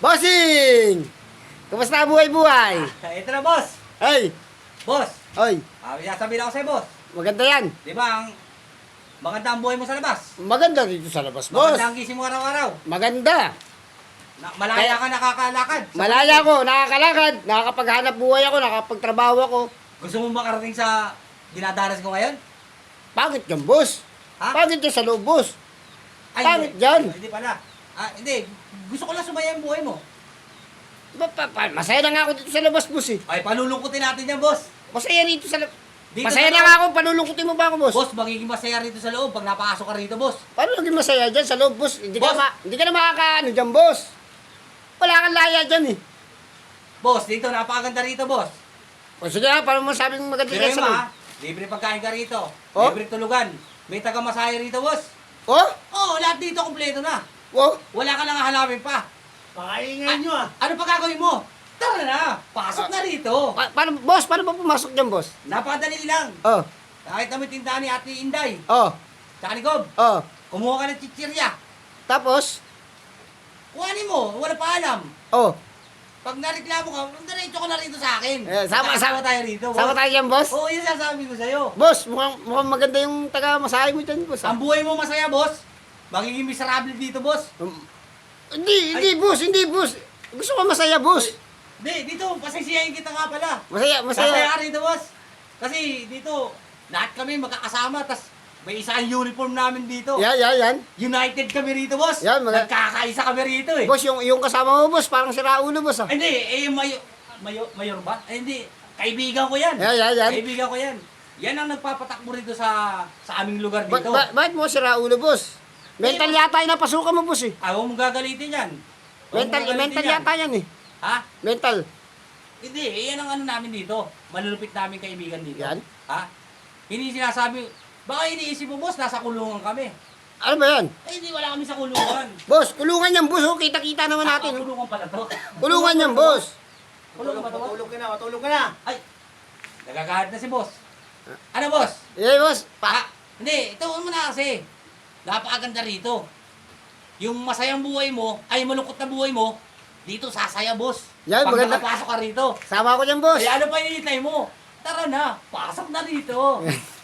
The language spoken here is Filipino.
Bossing! Kumusta ang buhay-buhay? Ah, Ito na, boss. Ay! Boss, Oy! ah, sasabihin ako sa'yo, boss. Maganda yan. Di ba, ang maganda ang buhay mo sa labas? Maganda dito sa labas, boss. Maganda ang gising mo araw-araw. Maganda. Na, malaya ka nakakalakad. Malaya ako, nakakalakad, nakakapaghanap buhay ako, nakakapagtrabaho ako. Gusto mo makarating sa dinadanas ko ngayon? Pangit yan, boss. Ha? Pangit yan sa loob, boss. Ay, Pangit hindi. yan. Hindi pala. Ah, hindi. Gusto ko lang sumaya ang buhay mo. Ba, pa, pa, masaya na nga ako dito sa labas, boss eh. Ay, palulungkutin natin yan, boss. Masaya rito sa labas. Dito Masaya sa na loob. nga ako, panulungkutin mo ba ako, boss? Boss, magiging masaya rito sa loob pag napasok ka rito, boss. Paano naging masaya dyan sa loob, boss? Hindi ka, Boss. ma hindi ka na makakaano dyan, boss. Wala kang laya dyan eh. Boss, dito napakaganda rito, boss. O sige ha, paano mo sabing maganda Pero yan yun sa loob? ha, libre pagkain ka rito. Oh? Libre tulugan. May taga masaya rito, boss. Oh? Oo, lahat dito kompleto na. Oh? Wala ka lang hanapin pa. Pakaingay nyo ah. Ano pa gagawin mo? Tara na, pasok na rito. Pa paano, boss, paano ba pumasok dyan, boss? Napakadali lang. Oh, Kahit na may tindahan ni Ate Inday, oh, tsaka ni Gob, oh. kumuha ka ng chichirya. Tapos, Kuhanin mo, wala pa alam. oh, Pag nareklamo ka, diretso ka na rito sa akin. Eh, sama- Magkakasama tayo rito, boss. sama tayo dyan, boss. Oo, yun sasabi ko sa'yo. Boss, mukhang, mukhang maganda yung taga-masahe mo dyan, boss. ah. Ang buhay mo masaya, boss. Magiging miserable dito, boss. Um, hindi, hindi, boss, hindi, boss. Gusto ko masaya, boss. Hindi, dito, pasisiyahin kita nga pala. Masaya, Masaya masaya. ka rito, boss. Kasi dito, lahat kami magkakasama, tas may isang uniform namin dito. Yan, yan, yan. United kami rito, boss. Yan, mga- Nagkakaisa kami rito, eh. Boss, yung, yung kasama mo, boss, parang si Raulo, boss. Ah. Hindi, eh, mayo, mayo, mayor ba? Ay, hindi. Kaibigan ko yan. Yan, yan, yan. Kaibigan ko yan. Yan ang nagpapatakbo rito sa sa aming lugar Ba, dito. ba, bakit mo si Raulo, boss? Mental yata yung napasukan mo, boss, eh. Ayaw mong gagalitin yan. Ayaw Mental, mong gagalitin mental yan. yata yan, eh. Ha? Mental. Hindi, eh, yan ang ano namin dito. Malulupit namin kaibigan dito. Yan? Ha? Hindi sinasabi, baka iniisip mo, boss, nasa kulungan kami. Ano ba yan? Eh, hindi, wala kami sa kulungan. Boss, kulungan yan, boss. Oh. Kita-kita naman natin. Ah, Oh. kulungan pala to. Kulungan yan, boss. Kulungan pa to, boss? Matulog ka na, matulog ka na. Ay, nagagalit na si boss. Ano, boss? Eh, boss. Pa Pa, hindi, ito mo na kasi. Napakaganda rito. Yung masayang buhay mo, ay malungkot na buhay mo, dito sasaya, boss. Yan, Pag maganda. nakapasok ka rito. sama ko dyan, boss. Ay, ano pa hinihintay mo? Tara na, pasok na rito.